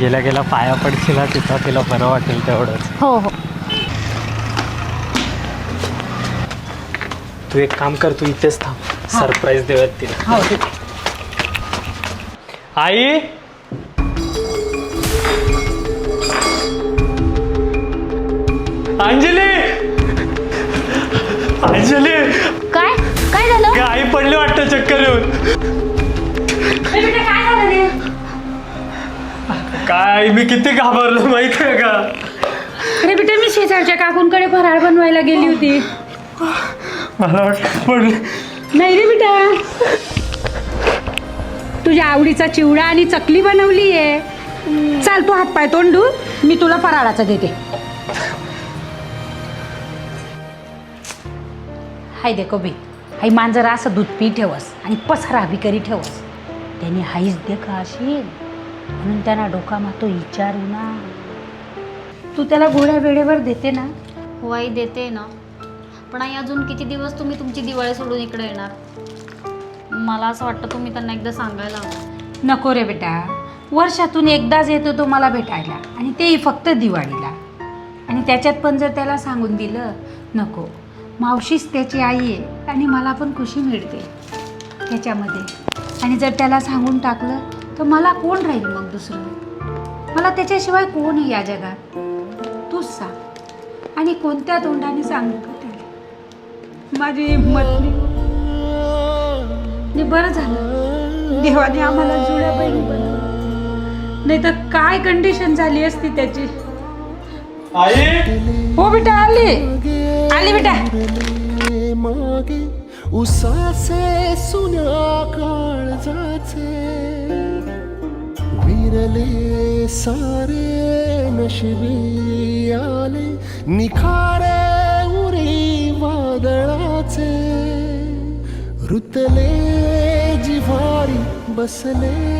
गेल्या गेल्या पाया पडशील तिथं तिला बरं वाटेल तेवढंच. हो हो. तू एक काम कर तू इथेच थांब. सरप्राईज देऊयात तिला. हो ठीक आहे. आई! अंजली! अंजली! काय? काय झालं? आई पडली वाटतं चक्कर येऊन. काय मी किती घाबरलो माहिती आहे का? अरे बेटा मी शेजारच्या काकूंकडे फराळ बनवायला गेली होती. मला वाटतं पडलं नाही रे बेटा. तुझ्या आवडीचा चिवडा आणि चकली बनवली आहे चाल तू हात पाय तोंडू मी तुला फराळाचं देते. हाय दे कबी. हाई मांजरा असं दूध पी ठेवस आणि पसरा करी ठेवस. त्याने हाईच दे का असेल. म्हणून त्यांना डोका मातो विचारू ना. तू त्याला गोळ्या वेळेवर देते ना. हो आई देते ना. पण आई अजून किती दिवस तुम्ही तुमची दिवाळी सोडून इकडे येणार? मला असं वाटतं तुम्ही त्यांना एकदा सांगायला हवं. नको रे बेटा. वर्षातून एकदाच येतो तो मला भेटायला. आणि तेही फक्त दिवाळीला. आणि त्याच्यात पण जर त्याला सांगून दिलं नको. मावशीच त्याची आई आहे आणि मला पण खुशी मिळते. त्याच्यामध्ये. आणि जर त्याला सांगून टाकलं तर मला कोण राहील मग दुसरं? मला त्याच्याशिवाय कोण आहे या जगात? तूच सांग. आणि कोणत्या तोंडाने सांगू का त्याला? माझी हिंमत नाही बरं झालं. देवाने आम्हाला जुळ्या बहिणी नाही तर काय कंडिशन झाली असती त्याची? आई! हो बेटा आली. आली बेटा. मागे उसाचे सुन्या काळजाचे विरले सारे नशिबी आले निखारे उरी वादळाचे रुतले जिवारी बसले.